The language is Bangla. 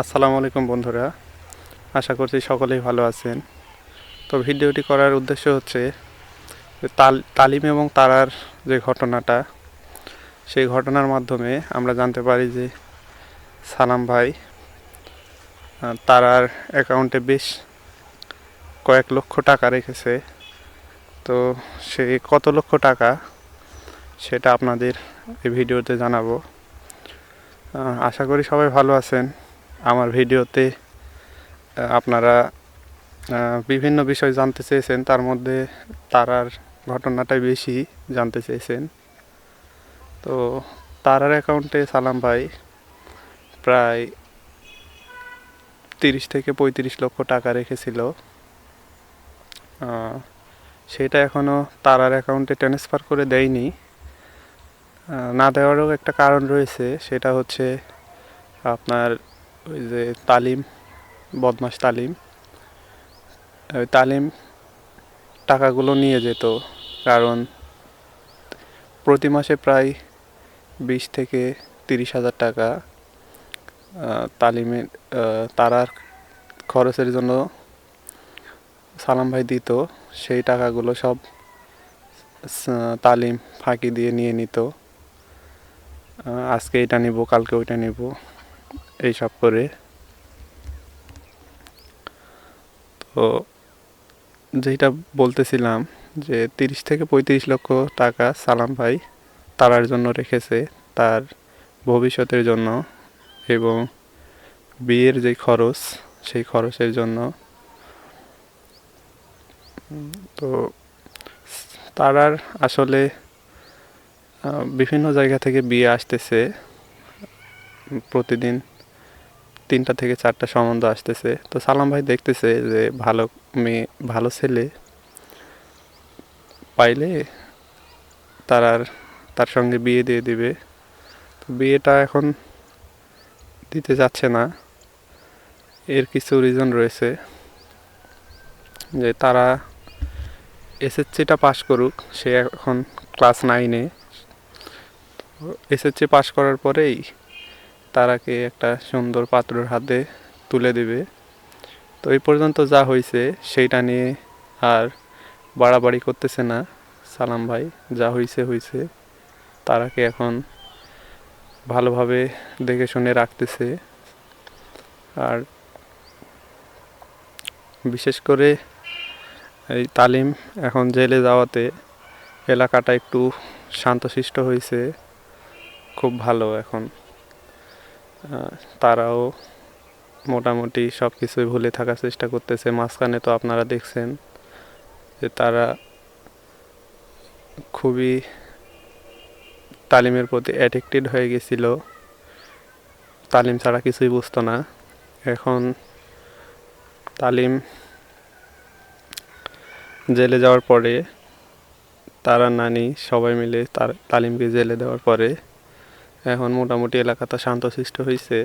আসসালামু আলাইকুম বন্ধুরা, আশা করছি সকলেই ভালো আছেন। তো ভিডিওটি করার উদ্দেশ্য হচ্ছে তাল, তালিম এবং তারার যে ঘটনাটা, সেই ঘটনার মাধ্যমে আমরা জানতে পারি যে সালাম ভাই তারার অ্যাকাউন্টে বেশ কয়েক লক্ষ টাকা রেখেছে। তো সে কত লক্ষ টাকা সেটা আপনাদের এই ভিডিওতে জানাব। আশা করি সবাই ভালো আছেন। আমার ভিডিওতে আপনারা বিভিন্ন বিষয় জানতে চেয়েছেন, তার মধ্যে তারার ঘটনাটাই বেশি জানতে চেয়েছেন। তো তারার অ্যাকাউন্টে সালাম ভাই, প্রায় তিরিশ থেকে পঁয়ত্রিশ লক্ষ টাকা রেখেছিল। সেটা এখনও তারার অ্যাকাউন্টে ট্রান্সফার করে দেয়নি। না দেওয়ারও একটা কারণ রয়েছে, সেটা হচ্ছে আপনার ওই যে তালিম বদমাস তালিম। ওই তালিম টাকাগুলো নিয়ে যেত, কারণ প্রতি মাসে প্রায় বিশ থেকে তিরিশ হাজার টাকা তালিমের তারার খরচের জন্য সালাম ভাই দিত। সেই টাকাগুলো সব তালিম ফাঁকি দিয়ে নিয়ে নিত। আজকে এটা নিব, কালকে ওইটা নিব। এইসব করে। তো যেটা বলতেছিলাম যে তিরিশ থেকে পঁয়ত্রিশ লক্ষ টাকা সালাম ভাই তারার জন্য রেখেছে তার ভবিষ্যতের জন্য এবং বিয়ের যে খরচ সেই খরচের জন্য। তো তারার আসলে বিভিন্ন জায়গা থেকে বিয়ে আসতেছে। প্রতিদিন তিনটা থেকে চারটা সম্বন্ধ আসতেছে। তো সালাম ভাই দেখতেছে যে ভালো মেয়ে, ভালো ছেলে পাইলে তার আর তার সঙ্গে বিয়ে দিয়ে দিবে। তো বিয়েটা এখন দিতে যাচ্ছে না। এর কিছু রিজন রয়েছে যে তারা এসএসসিটা পাশ করুক, সে এখন ক্লাস নাইনে এসএসসি পাশ করার পরেই তারাকে একটা সুন্দর পাত্রর হাতে তুলে দেবে। তো এই পর্যন্ত যা হয়েছে সেইটা নিয়ে আর বাড়াবাড়ি করতেছে না সালাম ভাই। যা হয়েছে হয়েছে তারাকে এখন ভালোভাবে দেখে শুনে রাখতেছে। আর বিশেষ করে এই তালিম এখন জেলে যাওয়াতে এলাকাটা একটু শান্তশিষ্ট হয়েছে খুব ভালো এখন। তারাও মোটামুটি সব কিছুই ভুলে থাকার চেষ্টা করতেছে। মাঝখানে তো আপনারা দেখছেন যে তারা খুবই তালিমের প্রতি অ্যাডিক্টেড হয়ে গেছিল। তালিম ছাড়া কিছুই বুঝতো না। এখন তালিম জেলে যাওয়ার পরে তারা নানি সবাই মিলে তার তালিমকে জেলে দেওয়ার পরে এখন মোটামুটি এলাকাটা শান্তশিষ্ট হয়েছে